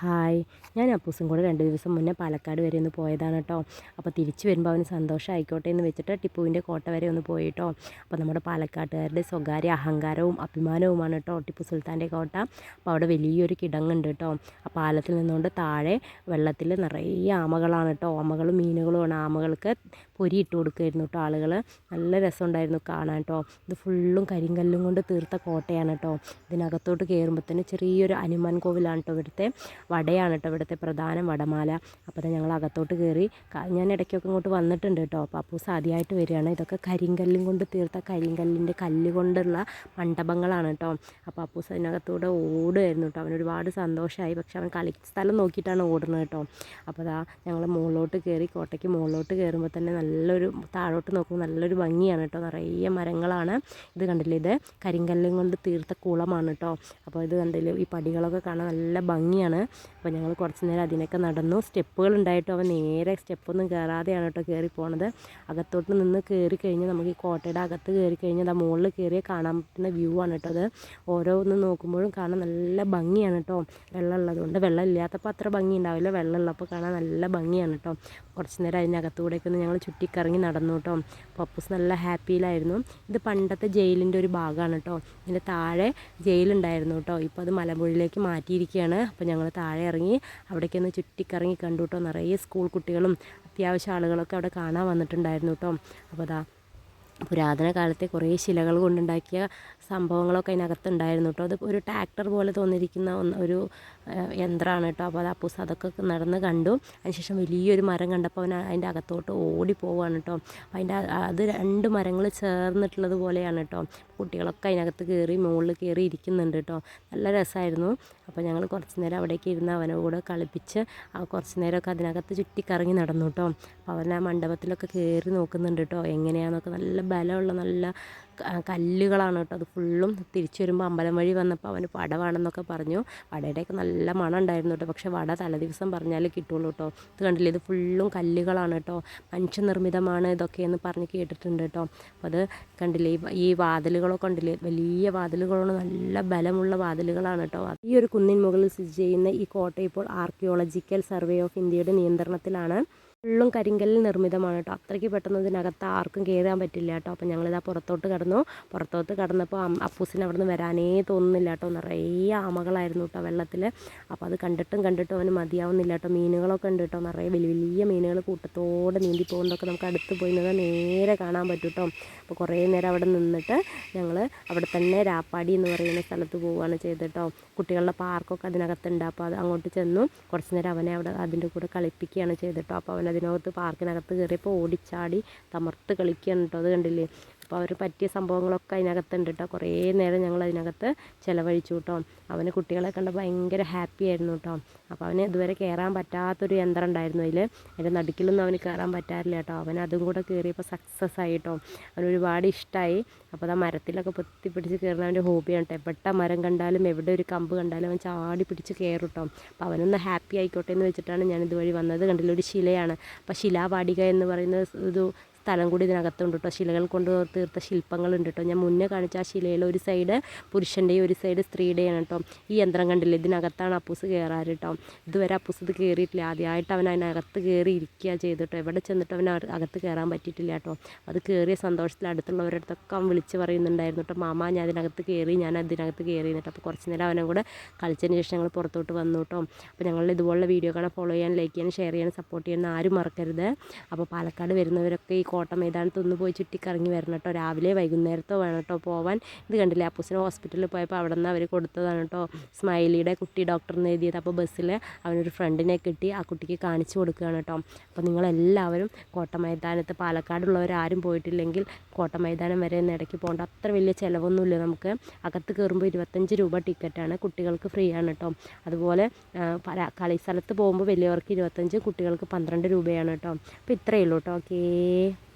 Hi. ഞാൻ അപ്പൂസും കൂടെ രണ്ട് ദിവസം മുന്നേ പാലക്കാട് വരെ ഒന്ന് പോയതാണ് കേട്ടോ അപ്പോൾ തിരിച്ചു വരുമ്പോൾ അവന് സന്തോഷം ആയിക്കോട്ടെ എന്ന് വെച്ചിട്ട് ടിപ്പുവിന്റെ കോട്ട വരെ ഒന്ന് പോയി കേട്ടോ അപ്പോൾ നമ്മുടെ പാലക്കാട്ടുകാരുടെ സ്വകാര്യ അഹങ്കാരവും അഭിമാനവുമാണ് കേട്ടോ ടിപ്പു സുൽത്താന്റെ കോട്ട. അപ്പോൾ അവിടെ വലിയൊരു കിടങ്ങുണ്ട് കേട്ടോ ആ പാലത്തിൽ നിന്നുകൊണ്ട് താഴെ വെള്ളത്തിൽ നിറയെ ആമകളാണ് കേട്ടോ ആമകളും മീനുകളുമാണ്. ആമകൾക്ക് പൊരി ഇട്ട് കൊടുക്കുമായിരുന്നു കേട്ടോ ആളുകൾ നല്ല രസമുണ്ടായിരുന്നു കാണാൻ കേട്ടോ ഇത് ഫുള്ളും കരിങ്കല്ലും കൊണ്ട് തീർത്ത കോട്ടയാണ് കേട്ടോ ഇതിനകത്തോട്ട് കയറുമ്പോൾ തന്നെ ചെറിയൊരു ഹനുമാൻ കോവിലാണ് കേട്ടോ ഇവിടുത്തെ. വടയാണ് കേട്ടോ ഇവിടുത്തെ പ്രധാന വടമാല. അപ്പോൾ ഞങ്ങൾ അകത്തോട്ട് കയറി ഞാൻ ഇടയ്ക്കൊക്കെ ഇങ്ങോട്ട് വന്നിട്ടുണ്ട് കേട്ടോ. അപ്പോൾ അപ്പൂസ് ആദ്യമായിട്ട് വരികയാണ്. ഇതൊക്കെ കരിങ്കല്ലും കൊണ്ട് തീർത്ത കരിങ്കല്ലിന്റെ കല്ല് കൊണ്ടുള്ള മണ്ഡപങ്ങളാണ് കേട്ടോ. അപ്പോൾ അപ്പൂസ് അതിനകത്തൂടെ ഓടുമായിരുന്നു കേട്ടോ. അവന് ഒരുപാട് സന്തോഷമായി പക്ഷേ അവൻ കളി സ്ഥലം നോക്കിയിട്ടാണ് ഓടുന്നത് കേട്ടോ. അപ്പോൾ അതാ ഞങ്ങൾ മുകളിലോട്ട് കയറി കോട്ടയ്ക്ക് മുകളിലോട്ട് കയറുമ്പോൾ തന്നെ നല്ലൊരു താഴോട്ട് നോക്കുമ്പോൾ നല്ലൊരു ഭംഗിയാണ് കേട്ടോ. നിറയെ മരങ്ങളാണ്. ഇത് കണ്ടില്ലേ? ഇത് കരിങ്കല്ലും കൊണ്ട് തീർത്ത കുളമാണ് കേട്ടോ. അപ്പോൾ ഇത് കണ്ടില്ലേ? ഈ പടികളൊക്കെ കാണാൻ നല്ല ഭംഗിയാണ്. അപ്പോൾ ഞങ്ങൾ കുറച്ച് നേരം അതിനൊക്കെ നടന്നു. സ്റ്റെപ്പുകൾ ഉണ്ടായിട്ടും അവൻ നേരെ സ്റ്റെപ്പൊന്നും കയറാതെയാണ് കേട്ടോ കയറി പോണത്. അകത്തോട്ട് നിന്ന് കയറി കഴിഞ്ഞാൽ നമുക്ക് ഈ കോട്ടയുടെ അകത്ത് കയറി കഴിഞ്ഞാൽ ആ മുകളിൽ കയറിയ കാണാൻ പറ്റുന്ന വ്യൂ ആണ് കേട്ടോ അത്. ഓരോന്ന് നോക്കുമ്പോഴും കാണാൻ നല്ല ഭംഗിയാണ് കേട്ടോ. വെള്ളം ഉള്ളതുകൊണ്ട് വെള്ളം ഇല്ലാത്തപ്പോൾ അത്ര ഭംഗി ഉണ്ടാവില്ല. വെള്ളം ഉള്ളപ്പോൾ കാണാൻ നല്ല ഭംഗിയാണ് കേട്ടോ. കുറച്ച് നേരം അതിനകത്തൂടെയൊക്കെ ഒന്ന് ഞങ്ങൾ ചുറ്റിക്കറങ്ങി നടന്നു കേട്ടോ. പപ്പൂസ് നല്ല ഹാപ്പിയിലായിരുന്നു. ഇത് പണ്ടത്തെ ജയിലിന്റെ ഒരു ഭാഗമാണ് കേട്ടോ. ഇതിന്റെ താഴെ ജയിലുണ്ടായിരുന്നു കേട്ടോ. ഇപ്പോൾ അത് മലമ്പുഴയിലേക്ക് മാറ്റിയിരിക്കുകയാണ്. അപ്പോൾ ഞങ്ങൾ താഴെ ഇറങ്ങി അവിടേക്കൊന്ന് ചുറ്റിക്കറങ്ങി കണ്ടു കേട്ടോ നിറയെ സ്കൂൾ കുട്ടികളും അത്യാവശ്യം ആളുകളൊക്കെ അവിടെ കാണാൻ വന്നിട്ടുണ്ടായിരുന്നു കേട്ടോ അപ്പോൾ അതാ പുരാതന കാലത്തെ കുറേ ശിലകൾ കൊണ്ടുണ്ടാക്കിയ സംഭവങ്ങളൊക്കെ അതിനകത്തുണ്ടായിരുന്നു കേട്ടോ. അത് ഒരു ട്രാക്ടർ പോലെ തോന്നിയിരിക്കുന്ന ഒന്ന് ഒരു യന്ത്രമാണ് കേട്ടോ. അപ്പോൾ അത് അപ്പൂസ് അതൊക്കെ നടന്ന് കണ്ടു. അതിനുശേഷം വലിയൊരു മരം കണ്ടപ്പോൾ അവൻ അതിന്റെ അകത്തോട്ട് ഓടി പോവുകയാണ് കേട്ടോ. അതിന്റെ അത് രണ്ട് മരങ്ങൾ ചേർന്നിട്ടുള്ളത് പോലെയാണ് കേട്ടോ. കുട്ടികളൊക്കെ അതിനകത്ത് കയറി മുകളിൽ കയറി ഇരിക്കുന്നുണ്ട് കേട്ടോ. നല്ല രസമായിരുന്നു. അപ്പോൾ ഞങ്ങൾ കുറച്ച് നേരം അവിടേക്ക് ഇരുന്ന് അവനെ കൂടെ കളിപ്പിച്ച് കുറച്ച് നേരമൊക്കെ അതിനകത്ത് ചുറ്റിക്കറങ്ങി നടന്നു കേട്ടോ. അപ്പോൾ അവൻ ആ മണ്ഡപത്തിലൊക്കെ കയറി നോക്കുന്നുണ്ട് കേട്ടോ. എങ്ങനെയാണെന്നൊക്കെ നല്ല ബലമുള്ള നല്ല കല്ലുകളാണ് കേട്ടോ. അത് ഫുള്ളും തിരിച്ചു വരുമ്പോൾ അമ്പലം വഴി വന്നപ്പോൾ അവന് പടവാണെന്നൊക്കെ പറഞ്ഞു. വടയുടെയൊക്കെ നല്ല മണം ഉണ്ടായിരുന്നു കേട്ടോ. പക്ഷേ വട തലേദിവസം പറഞ്ഞാലേ കിട്ടുള്ളൂ കേട്ടോ. ഇത് കണ്ടില്ലേ? ഇത് ഫുള്ളും കല്ലുകളാണ് കേട്ടോ. മനുഷ്യനിർമ്മിതമാണ് ഇതൊക്കെയെന്ന് പറഞ്ഞ് കേട്ടിട്ടുണ്ട് കേട്ടോ. അപ്പോൾ അത് കണ്ടില്ലേ? ഈ വാതിലുകളൊക്കെ കണ്ടില്ലേ? വലിയ വാതിലുകളാണ്. നല്ല ബലമുള്ള വാതിലുകളാണ് കേട്ടോ. ഈ ഒരു കുന്നിൻ മുകളിൽ സ്ഥിതി ചെയ്യുന്ന ഈ കോട്ട ഇപ്പോൾ ആർക്കിയോളജിക്കൽ സർവേ ഓഫ് ഇന്ത്യയുടെ നിയന്ത്രണത്തിലാണ്. ഫുള്ളും കരിങ്കല്ലിൽ നിർമ്മിതമാണ് കേട്ടോ അത്രയ്ക്ക് പെട്ടെന്ന് ഇതിനകത്ത് ആർക്കും കയറാൻ പറ്റില്ല കേട്ടോ അപ്പം ഞങ്ങളിതാ പുറത്തോട്ട് കടന്നു. പുറത്തോട്ട് കടന്നപ്പോൾ അപ്പൂസിന് അവിടെ നിന്ന് വരാനേ തോന്നുന്നില്ല കേട്ടോ നിറയെ ആമകളായിരുന്നു കേട്ടോ വെള്ളത്തിൽ അപ്പോൾ അത് കണ്ടിട്ടും കണ്ടിട്ടും അവന് മതിയാവുന്നില്ല കേട്ടോ മീനുകളൊക്കെ ഉണ്ട് കേട്ടോ നിറയെ വലിയ വലിയ മീനുകൾ കൂട്ടത്തോടെ നീന്തി പോകുന്നതൊക്കെ നമുക്ക് അടുത്ത് പോയി നേരെ കാണാൻ പറ്റും കേട്ടോ അപ്പോൾ കുറേ നേരം അവിടെ നിന്നിട്ട് ഞങ്ങൾ അവിടെ തന്നെ രാപ്പാടി എന്ന് പറയുന്ന സ്ഥലത്ത് പോവുകയാണ് ചെയ്തിട്ടോ കുട്ടികളുടെ പാർക്കൊക്കെ അതിനകത്തുണ്ട്. അപ്പോൾ അത് അങ്ങോട്ട് ചെന്നു. കുറച്ച് നേരം അവനെ അവിടെ അതിന്റെ കൂടെ കളിപ്പിക്കുകയാണ് ചെയ്തിട്ടോ അപ്പോൾ അവൻ അതിനകത്ത് പാർക്കിനകത്ത് കയറിയപ്പോൾ ഓടിച്ചാടി തമർത്ത് കളിക്കുകയാണ് കേട്ടോ. അത് കണ്ടില്ലേ? അപ്പോൾ അവർ പറ്റിയ സംഭവങ്ങളൊക്കെ അതിനകത്തുണ്ട് കേട്ടോ കുറേ നേരം ഞങ്ങൾ അതിനകത്ത് ചിലവഴിച്ചു കേട്ടോ അവന് കുട്ടികളെ കണ്ട് ഭയങ്കര ഹാപ്പി ആയിരുന്നു കേട്ടോ അപ്പോൾ അവന് ഇതുവരെ കയറാൻ പറ്റാത്തൊരു യന്ത്രം ഉണ്ടായിരുന്നു അതിൽ അതിന്റെ നടുക്കിലൊന്നും അവന് കയറാൻ പറ്റാറില്ല കേട്ടോ അവൻ അതും കൂടെ കയറിയപ്പോൾ സക്സസ് ആയി കേട്ടോ അവന് ഒരുപാട് ഇഷ്ടമായി അപ്പോൾ ആ മരത്തിലൊക്കെ പൊത്തി പിടിച്ച് കയറുന്ന അവന്റെ ഹോബിയാണ് കേട്ടോ എവിടെ മരം കണ്ടാലും എവിടെ ഒരു കമ്പ് കണ്ടാലും അവൻ ചാടി പിടിച്ച് കയറും കേട്ടോ അപ്പോൾ അവനൊന്ന് ഹാപ്പി ആയിക്കോട്ടെ എന്ന് വെച്ചിട്ടാണ് ഞാൻ ഇതുവഴി വന്നത്. കണ്ടില്ല? ഒരു ശിലയാണ്. അപ്പോൾ ശിലാപാടിക എന്ന് പറയുന്ന ഒരു സ്ഥലം കൂടി ഇതിനകത്തുണ്ട് കേട്ടോ ശിലകൾ കൊണ്ട് തീർത്ത ശില്പങ്ങളുണ്ട് കേട്ടോ ഞാൻ മുന്നേ കാണിച്ച ആ ശിലയിൽ ഒരു സൈഡ് പുരുഷന്റെയും ഒരു സൈഡ് സ്ത്രീയുടെയാണ് കേട്ടോ ഈ യന്ത്രം കണ്ടില്ലേ? ഇതിനകത്താണ് അപ്പൂസ് കയറാറ് കേട്ടോ ഇതുവരെ അപ്പൂസ് ഇത് കയറിയിട്ടില്ല ആദ്യമായിട്ട് അവൻ അതിനകത്ത് കയറി ഇരിക്കുക ചെയ്തിട്ടോ എവിടെ ചെന്നിട്ട് അവൻ അകത്ത് കയറാൻ പറ്റിയിട്ടില്ല കേട്ടോ അത് കയറിയ സന്തോഷത്തിൽ അടുത്തുള്ളവരുടെ അടുത്തൊക്കെ അവൻ വിളിച്ച് പറയുന്നുണ്ടായിരുന്നു കേട്ടോ മാമ ഞാൻ അതിനകത്ത് കയറി ഞാൻ അതിനകത്ത് കയറി എന്നിട്ട് അപ്പോൾ കുറച്ച് നേരം അവനും കൂടെ കളിച്ചതിന് ശേഷം ഞങ്ങൾ പുറത്തോട്ട് വന്നു കേട്ടോ അപ്പോൾ ഞങ്ങൾ ഇതുപോലുള്ള വീഡിയോ കാണാൻ ഫോളോ ചെയ്യാൻ ലൈക്ക് ചെയ്യാൻ ഷെയർ ചെയ്യാൻ സപ്പോർട്ട് ചെയ്യാൻ ആരും മറക്കരുത്. അപ്പോൾ പാലക്കാട് വരുന്നവരൊക്കെ ഈ കോട്ട മൈതാനത്ത് ഒന്ന് പോയി ചുറ്റിക്കറങ്ങി വരണം കേട്ടോ. രാവിലെ വൈകുന്നേരത്തോ വേണം കേട്ടോ പോവാൻ. ഇത് കണ്ടില്ലേ അപ്പൂസിന് ഹോസ്പിറ്റലിൽ പോയപ്പോൾ അവിടെ നിന്ന് അവർ കൊടുത്തതാണ് കേട്ടോ. സ്മൈലിയുടെ കുട്ടി ഡോക്ടറിന് എഴുതിയത്. അപ്പോൾ ബസ്സിൽ അവനൊരു ഫ്രണ്ടിനെ കിട്ടി ആ കുട്ടിക്ക് കാണിച്ചു കൊടുക്കുകയാണ് കേട്ടോ. അപ്പോൾ നിങ്ങളെല്ലാവരും കോട്ട മൈതാനത്ത് പാലക്കാടുള്ളവരാരും പോയിട്ടില്ലെങ്കിൽ കോട്ട മൈതാനം വരെ ഒന്ന് ഇടയ്ക്ക് പോകേണ്ട. അത്ര വലിയ ചിലവൊന്നുമില്ല നമുക്ക്. അകത്ത് കയറുമ്പോൾ ഇരുപത്തഞ്ച് രൂപ ടിക്കറ്റാണ് കുട്ടികൾക്ക് ഫ്രീ ആണ് കേട്ടോ. അതുപോലെ പല കളി സ്ഥലത്ത് പോകുമ്പോൾ വലിയവർക്ക് ഇരുപത്തഞ്ച് കുട്ടികൾക്ക് പന്ത്രണ്ട് രൂപയാണ് കേട്ടോ. അപ്പോൾ ഇത്രയേ ഉള്ളൂ കേട്ടോ. ഓക്കേ.